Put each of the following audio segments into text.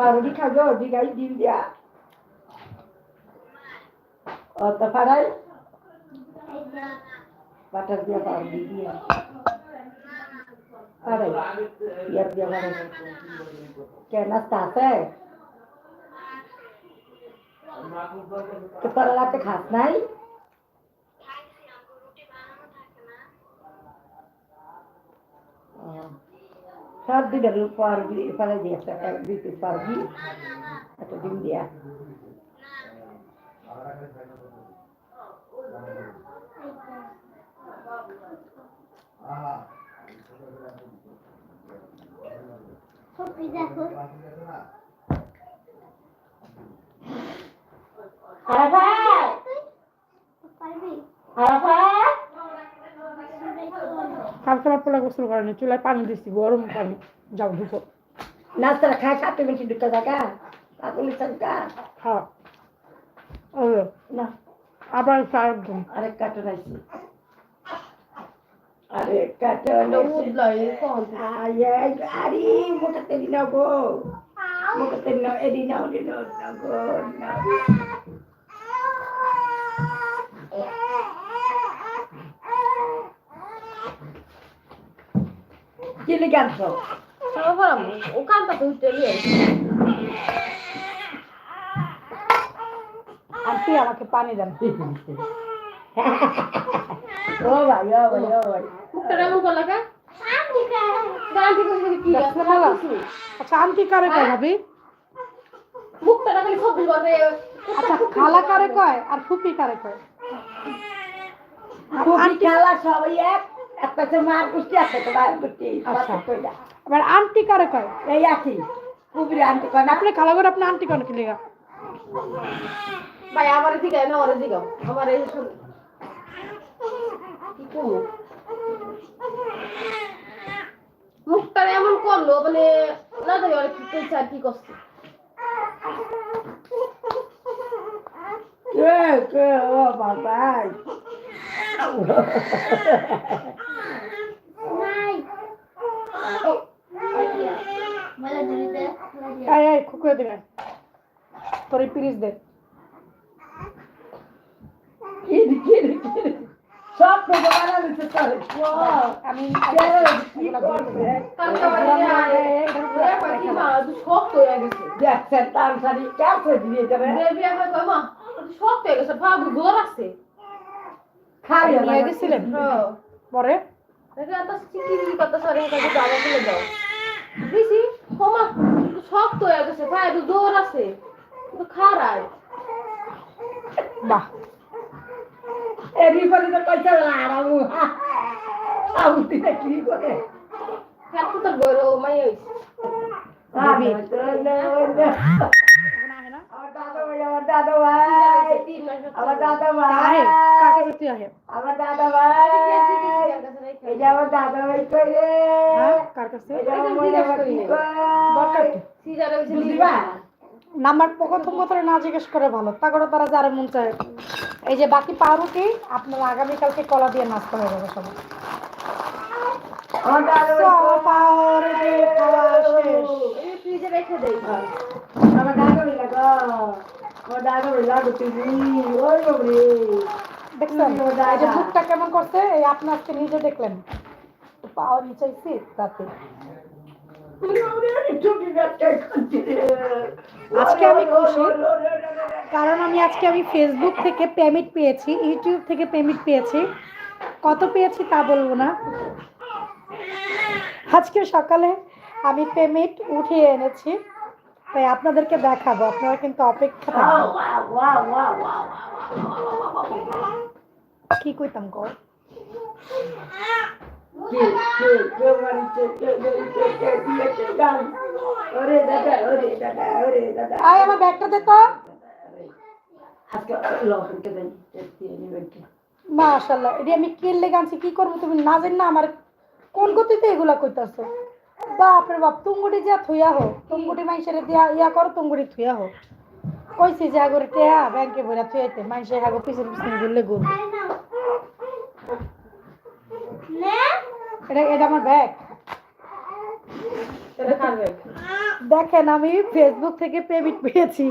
পাউরুটি খাব দিঘাই ডিম দিয়া ও তো পারাই বাটার দিয়া পাউরুটি দিয়া পারাই ইয়ার দিয়া পারাই কে নাস্তা আছে তো তোরা রাতে খাস নাই সব দিনের পারবি ফেলে দিয়ে একটা দিতে পারবি একটা ডিম দিয়া আরাফাত আরাফাত কালকে আমার পোলা গোসল করেনি চুলায় পানি দিচ্ছি গরম পানি। যাও ঢুকো। নাস্তা খায় সাথে বেশি দুটো টাকা কাকুলি খাও ও না। আবার চার দিন আরেক কার্টন আছে আরেক কার্টন আরে মোটা তেলি নাও গো। মোটা তেলি নাও। এদি নাও এদি নাও নাও গো নাও কি লিখে আনছো আন্টি আমাকে পানি দেন। ও ভাই ও ভাই ও ভাই। দেখছ না? আচ্ছা আন্টি কারে কয় ভাবি? আচ্ছা খালা কারে কয় আর ফুপি কারে কয়? খেলা সবাই এক। এক পাশে মার কুস্তি আছে তো মার কুস্তি আচ্ছা। এবার আন্টি কারে কয়? এই আছি আনতে কয় আপনি খালা করে আপনি আন্টি কেন কি লেগা? ভাই আমার দিকে না ওর দিকে আমার এই সব- কি করব মুখটা এমন করল মানে না জানি ওরা কি করছে আর কি করছে? কে কে ও বাবা এই এই খুকুয়ে দিবে তোর পিরিস দে কি কি কি সব তো বাবা নিতে চলে আমি কি করবে কালকে আমার এই- এই- এই কয় কি মা, তুই শক্ত হয়ে গেছে। দেখছেন তার সারি কাছে দিয়ে যাবে শক্ত হয়ে গেছে, ভাবি গোর আছে। খাই নিয়ে গেছিলেন? হ্যাঁ। পরে? শক্ত হয়ে গেছে, ভাই, তুই আছে। তুই খারাই। বাহ। এরি বলে তো পয়সা লাড়াবো আমি দিতে কি করে? ফ্যাট ফুটার বইরো, মাই হইছে। ভাবি। না আমার দাদা ভাই আমার দাদা ভাই। দাদা ভাই। কাকে প্রতি আহে? আমার দাদা ভাই। এই যে আমার দাদা ভাই কই কার কাছে? এই যে আমার কি দরকার সিজারে হইছে বুঝবা নাম্বার প্রথম কথা না জিজ্ঞেস করে ভালো। তা করে তারা যারা মন চায়। এই যে বাকি পাউরুটি আপনারা আগামীকালকে কলা দিয়ে নাস্তা হয়ে যাবে সবাই। শেষ। এই যে বুকটা কেমন করছে? এই আপনি আজকে নিজে দেখলেন? পাওয়ার নিচে তাতে। আজকে আমি খুশি। কারণ আমি আজকে আমি ফেসবুক থেকে পেমেন্ট পেয়েছি ইউটিউব থেকে পেমেন্ট পেয়েছি। কত পেয়েছি তা বলব না। আজকে সকালে আমি পেমেন্ট উঠিয়ে এনেছি, তাই আপনাদেরকে দেখাবো, আপনারা কিন্তু অপেক্ষা থাকবেন। কি কইতাম গো ওরে দাদা ওরে দাদা ওরে দাদা। আয় আমার ব্যাগটা দে তো আজকে লবণকে দেন দিয়ে নেবেন কি মাশাল্লাহ এটি আমি কিনলে গানছি কি করব তুমি না জানি না আমার? কোন গতিতে এগুলা কইতাছো? বাপরে বাপ যা থুইয়া হো দিয়া ইয়া করো তুঙ্গুটি থুইয়া হো কইছি যে আগরে টেয়া ব্যাংকে পিছন পিছন ঘুরলে ঘুর এটা এটা আমার ব্যাগ দেখেন আমি ফেসবুক থেকে পেমেন্ট পেয়েছি।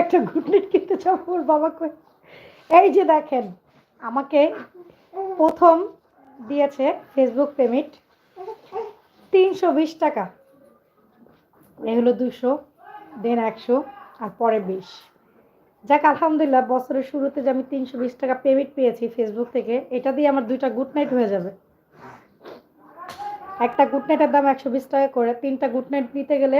একটা গুড নাইট কিনতে যাব ওর বাবা কই? এই যে দেখেন আমাকে প্রথম দিয়েছে ফেসবুক পেমেন্ট তিনশো বিশ টাকা। এই হলো দুশো দেন একশো আর পরে বিশ। যাক আলহামদুলিল্লাহ বছরের শুরুতে যে আমি তিনশো বিশ টাকা পেমেন্ট পেয়েছি ফেসবুক থেকে এটা দিয়ে আমার দুইটা গুড নাইট হয়ে যাবে। একটা গুড নাইটের দাম একশো বিশ টাকা করে তিনটা গুড নাইট নিতে গেলে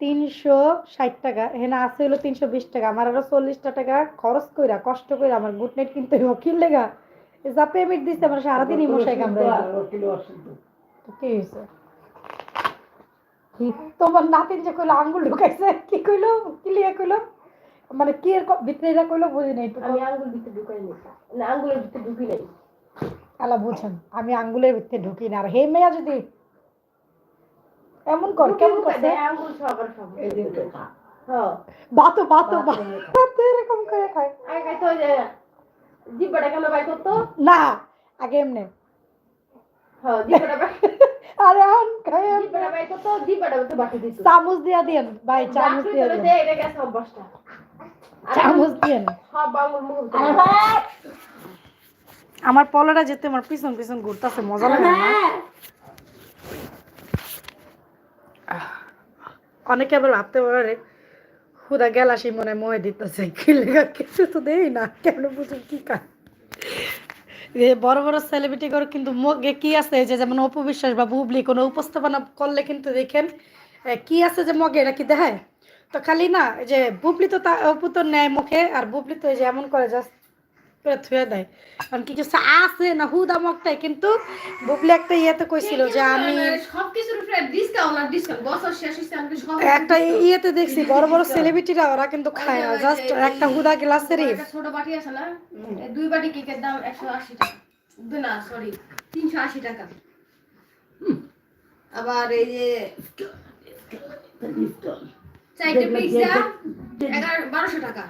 তিনশো ষাট টাকা এখানে আছে হলো তিনশো বিশ টাকা আমার আরও চল্লিশটা টাকা খরচ কইরা কষ্ট কইরা আমার গুড নাইট কিনতে হইব। কি লেগা? যা পেমেন্ট দিচ্ছে আমার সারাদিনই মশাই কামড়াই তো কি হয়েছে তোমার নাতিন যে কইলো আঙ্গুল ঢুকাইছে কি কইলো? কি লিয়ে কইলো? মানে কি এর ভিতরে এটা কইলো বুঝি নাই আমি আঙ্গুল দিতে ঢুকাই নি। না আঙ্গুলের দিতে ঢুকি নাই। আলা বুঝেন আমি আঙ্গুলের ভিতরে ঢুকি না আর হে মেয়া যদি এমন কর কেমন করছে? আঙ্গুল সবার খাব এই দিন। হ্যাঁ বাতো বাতো বাতো এরকম করে খায়। আগে খাইতে যে জিব্বাটা কেন বাই করতো? না আগে এমনি। হ্যাঁ জিব্বাটা বাই আরে এখন খায়। জিব্বাটা বাই করতো জিব্বাটা তো বাটি দিত। চামচ দিয়া দিয়েন ভাই চামচ দিয়ে দে এটা গেছে অভ্যাসটা। আর চামচ দিয়েন সব আমার পলাটা যেতে আমার পিছন পিছন ঘুরতেছে মজা লাগে না? অনেকে আবার ভাবতে পারে খুদা গেলাসি মনে মহে দিতেছে। কিছু তো দেই না কেন বুঝুন কি কাজ? বড় বড় সেলিব্রিটি করে কিন্তু মুখে কি আছে? যে যেমন অপবিশ্বাস বা বুবলি কোনো উপস্থাপনা করলে কিন্তু দেখেন কি আছে যে মগে এটা কি দেখায়? তো খালি না এই যে বুবলি তো তা অপু তো নেয় মুখে আর বুবলি তো এই যে এমন করে জাস্ট করে থুয়ে দেয়। কারণ কি কিছু আছে না হুদা মগটাই কিন্তু বুবলি একটা ইয়েতে কইছিল যে আমি একটা ইয়েতে দেখছি বড় বড় সেলিব্রিটিরা ওরা কিন্তু খায় না জাস্ট একটা হুদা গ্লাসেরই ছোট বাটি আছে না দুই বাটি কেকের দাম একশো আশি টাকা। না সরি তিনশো আশি টাকা। আবার এই যে চারটে এগারো বারোশো টাকা।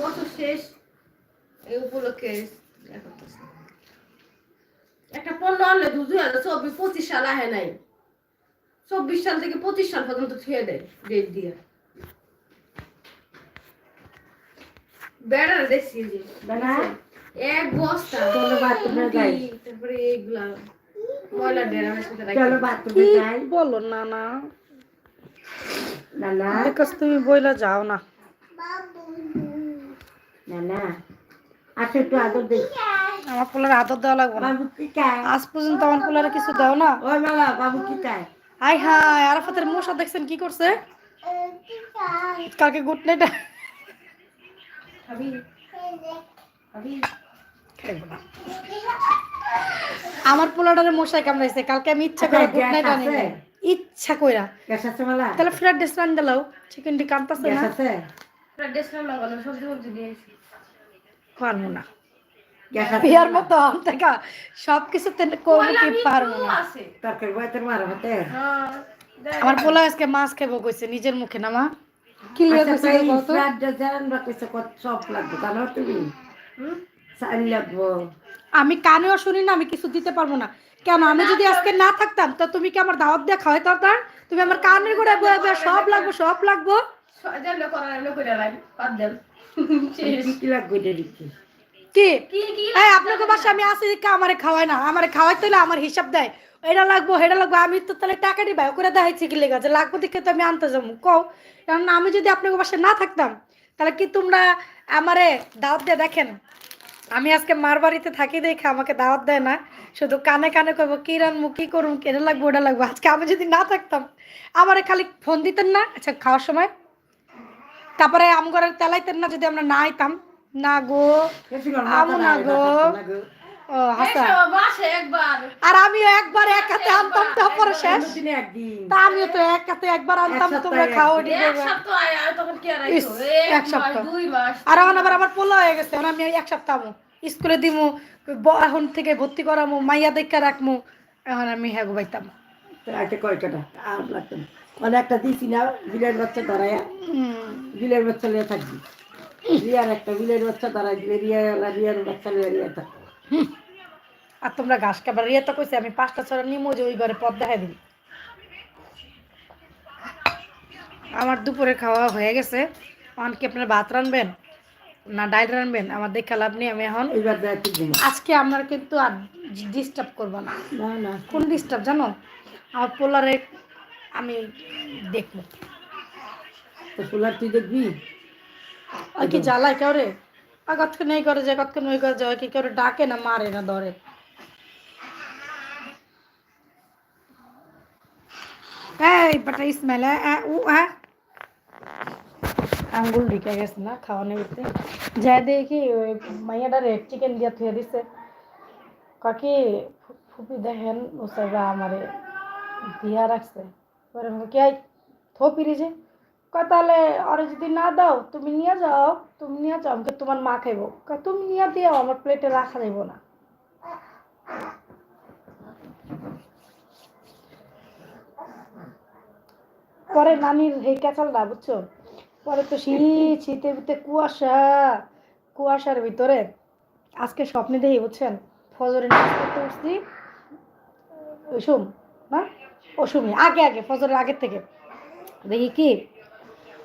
বছর শেষ। এই উপলক্ষে একটা পণ্য আনলে দু দুই হাজার চব্বিশ পঁচিশ সাল আহে নাই। চব্বিশ সাল থেকে পঁচিশ সাল পর্যন্ত থুয়ে দেয় ডেট দিয়ে। বেড়ার দেখছি যে। এক বস্তা তারপরে এইগুলা বলো না না না না বিকজ তুমি বইলা যাও না। না না আসো একটু আদর দেখ আমার পোলার আদর দেওয়া লাগবে না। বাবু কি চায় আজ পর্যন্ত আমার পোলারে কিছু দাও না। ওই বাবা বাবু কি চায় হাই হাই আরাফাতের মশা দেখছেন কি করছে? কালকে গুড নাইট। খাবি? খাবি? আমার পোলাটারে মশাই কামড়াইছে কালকে আমি ইচ্ছা করে আচ্ছা, গুড নাইট আনি ইচ্ছা কইরা। গ্যাস আছে মালা? তাহলে ফ্রাইড রাইস রান দিলাও চিকেন ডি কান্তাছে গ্যাস না? আছে? পুরা ডেস্কটপ লাগানো, সবজি মবজি দিয়ে। পারব না। গ্যাস আছে বিয়ার মতো দেখা সব কিছুতে করব কি পারব না। তরকারি বয়তের মার হতে? হ্যাঁ, আমার পোলা আজকে মাছ খাব কইছে নিজের মুখে না মা? কি লিয়ে আচ্ছা কইছে? ফ্রাইড কত সব লাগবে জানো তুমি? আমি কানেও শুনি না আমি কিছু দিতে পারব না। কেন? আমি যদি আজকে না থাকতাম তো তুমি কি আমার দাওয়াত দিয়ে খাওয়াই তার তুমি আমার কানের করে বয়ে সব লাগবো সব লাগবো। কি এই আপনাকে বাসা আমি আসি দেখে আমারে খাওয়ায় না? আমারে খাওয়াইতে হলে আমার হিসাব দেয়। এটা লাগবো এটা লাগবো আমি তো তাহলে টাকা দিই ভাই করে দেখাইছি কি লেগে আছে লাগবো দেখে তো আমি আনতে যাব কও। কারণ আমি যদি আপনাকে বাসায় না থাকতাম তাহলে কি তোমরা আমারে দাওয়াত দিয়ে দেখেন? আমি আজকে মার বাড়িতে থাকি দেখে আমাকে দাওয়াত দেয় না। শুধু কানে কানে করব কি রানবো কি করুন এটা লাগবো ওটা লাগবো? আজকে আমি যদি না থাকতাম আমারে খালি ফোন দিতেন না আচ্ছা খাওয়ার সময়। তারপরে আমগরের তেলাইতেন না যদি আমরা না আইতাম। না গো আমু না গো। আর আমিও একবার এক হাতে আনতাম তারপরে শেষ। তা আমিও তো এক হাতে একবার আনতাম তোমরা খাও এক সপ্তাহ আর তখন কি আর ইস, আইছো? এক এক মাস, সপ্তাহ। দুই মাস। আর এখন আবার আমার পোলা হয়ে গেছে এখন আমি এক সপ্তাহ স্কুলে দিমু এখন থেকে ভর্তি করামু মাইয়া দেখা রাখমু এখন আমি হ্যাঁ কয়টা আর লাগতো অনেকটা দিছি না বিলের বাচ্চা ধরায়া বিলের বাচ্চা নিয়ে থাকবি। রিয়ার একটা বিলের বাচ্চা দিলে রিয়া রিয়ার বাচ্চা লিয়া আর তোমরা ঘাস খাবার রিয়া তো কইছে আমি পাঁচটা ছড়া নিমো যে ওই ঘরে পথ দেখাই দিই আমার দুপুরে খাওয়া হয়ে গেছে। এখন কি আপনারা ভাত রানবেন? না ডাল রানবেন? আমার দেখে লাভ নেই আমি এখন আজকে আপনার কিন্তু আর ডিস্টার্ব করব না। না না। কোন ডিস্টার্ব জানো? আমার পোলারে আমি দেখব। তো সোলার তুই দেখবি? আর কি জ্বালায় কেউ রে কতক্ষণ নেই করে যায়, কতক্ষণ ওই করে যায়, কি কেউ ডাকে না মারে না ধরে? এই বেটা ও হ্যাঁ আঙ্গুল ঢুকে গেছে না খাওয়ানো ভিতরে। যাই দেখি ওই মাইয়াটা রেড চিকেন দিয়ে থুয়ে দিছে। কাকি ফুপি দেখেন, ও সাইবা আমারে দিয়া রাখছে। পরে কে থপিরি যে। কয় তাহলে আরে যদি না দাও, তুমি নিয়ে যাও, তুমি নিয়ে যাও আমাকে তোমার মা খাইবো। তুমি নিয়ে দিও, আমার প্লেটে রাখা যাইব না। পরে নানির এই ক্যাচালটা, বুঝছ? পরে তো শীত শীতের ভিতরে কুয়াশা, কুয়াশার ভিতরে আজকে স্বপ্নে দেখি, বুঝছেন? ফজরে করতে উঠছি। ওইসুম না? অসুমি আগে আগে, ফজরের আগের থেকে। দেখি কি?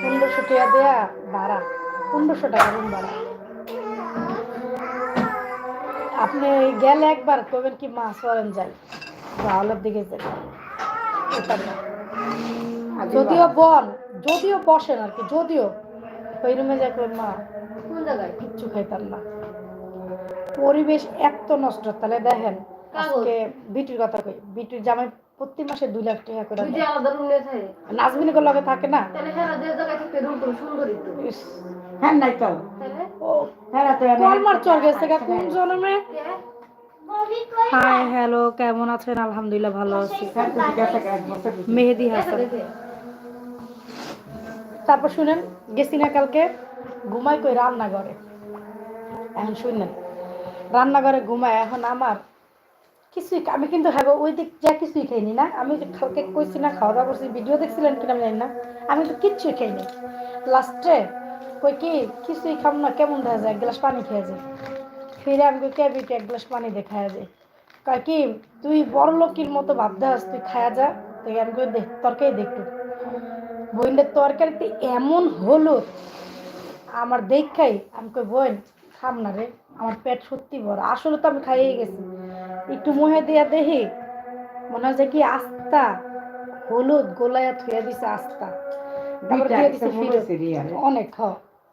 পনেরোশো টাকা দেয়া ভাড়া পনেরোশো টাকা রুম ভাড়া। আপনি গেলে একবার কবেন কি মাছ করেন যাই। গাওয়ালের দিকে যাই। যদিও বল যদিও বসেন আর কি যদিও। ওই রুমে যাই কই মা কোন জায়গায়? কিচ্ছু খাইতাম না। পরিবেশ এত নষ্ট তাহলে দেখেন আজকে বিটির কথা কই বিটির জামাই প্রতি মাসে দুই লাখ টাকা করে তুই যে আলাদা রুম নিয়ে থাকে। নাজমিনের লগে থাকে না? তাহলে হ্যাঁ যে জায়গায় থাকতে রুম করে সুন্দরই তো। হ্যাঁ নাই তো। তাহলে? ও হ্যাঁ তো কলমার চর গেছে গা কোন জন্মে? হাই হ্যালো কেমন আছেন? আলহামদুলিল্লাহ ভালো আছি। মেহেদি হাসান। তারপর শুনেন গেছি না কালকে ঘুমাই কই রান্নাঘরে। এখন শুনেন রান্নাঘরে ঘুমায় এখন আমার কিছুই আমি কিন্তু খাব, ওই দিক যা কিছুই খাইনি না আমি কালকে কইছি না, খাওয়া দাওয়া করছি, ভিডিও দেখছিলেন কিনা আমি জানি না। আমি তো কিচ্ছুই খাইনি লাস্টে কই কি, কিছুই খাম না, কেমন দেখা যায়? এক গ্লাস পানি খেয়ে যায়। ফিরে আমি ক্যাবিটে এক গ্লাস পানি খাওয়া যায় কয় কি, তুই বড় লোকের মতো ভাবতে হাস তুই খায়া যা। তুই আমি কই দেখ তরকারি দেখটু বইনের তরকারিতে এমন হলো আমার দেখাই, আমি কই, বোন, খাম না রে, আমার পেট সত্যি বড় আসলে তো আমি খাইয়ে গেছি। একটু মুহে দিয়া দেখি। মনে হয় যে কি আস্তা হলুদ গোলায়া থুয়া দিছে আস্তা তারপর দিয়ে দিছে অনেক হ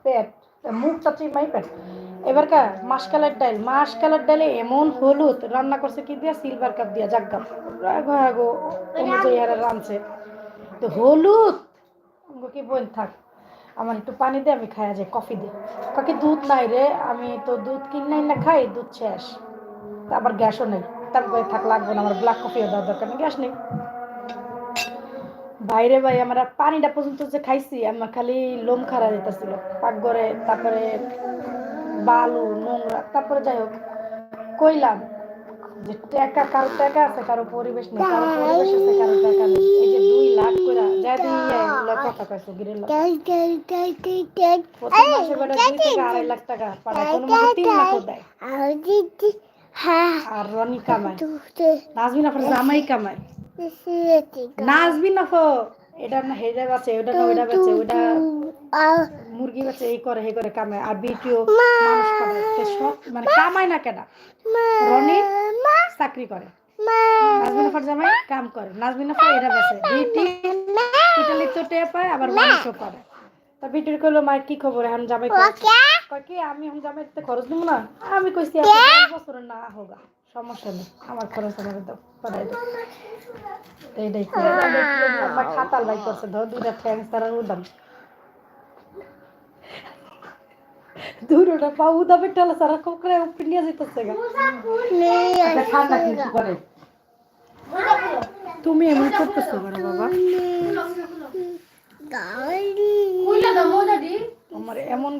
পেট। মুখটা চিমাই পেট এবার কা মাসকালের ডাল মাসকালের ডালে এমন হলুদ। রান্না করছে কি দিয়া? সিলভার কাপ দিয়া। জাগ্গা রাগো রাগো। অনুযায়ী এরা রাঁধছে। তো হলুদ! কি বোন থাক। আমার একটু পানি দে আমি খাইয়া যাই। কফি দে। কাকি দুধ নাই রে। আমি তো দুধ কিনাই না খাই দুধ শেষ। আবার গ্যাসও নেই। তারপরে থাক লাগবে না আমার ব্ল্যাক কফিও দেওয়ার দরকার নেই গ্যাস নেই। বাইরে ভাই আমরা পানিটা পর্যন্ত যে খাইছি আমার খালি লোম খারা দিতেছিল। পাকঘরে তারপরে বালু নোংরা তারপরে যাই হোক কইলাম যে টাকা কারও টাকা আছে কারও পরিবেশ নেই কারও পরিবেশ আছে কারও টাকা নেই। এই যে দুই লাখ করে যা দিয়ে কথা কইছো গিরে লাখ। প্রতি মাসে বেটা দুই থেকে আড়াই লাখ টাকা পাঠায় কোনো মাসে তিন লাখও দেয়। আর রনি কামায় নাজমিন আফর জামাই কামায় নাজমিন আফো এটা না হেজা আছে ওটা না ওইটা বেচে ওইটা মুরগি বেচে এই করে হে করে কামায়। আর বিটিও মানুষ করে সব মানে কামায় না কেনা রনি চাকরি করে। নাজমিন আফর জামাই কাম করে। নাজমিন আফর এটা বেচে বিটি ইটালি তো টে পায় আবার মানুষও করে তা বিটির কইলো মায়ের কি খবর? এখন জামাই কয় কি আমি এখন জামাইতে খরচ দিব না? আমি কইছি দশ না হোগা সমস্যা নেই আমার খরচ আমার দাও পাঠাই দাও। এইটাই আমার খাতাল বাই করছে ধর দুইটা তার উদাম দূরটা পা বেটালা সারা কোকরে উপরে নিয়ে যেতেছে গা। একটা ঠান্ডা কিছু করে? তুমি এমন করতেছো বাবা? আমার এমন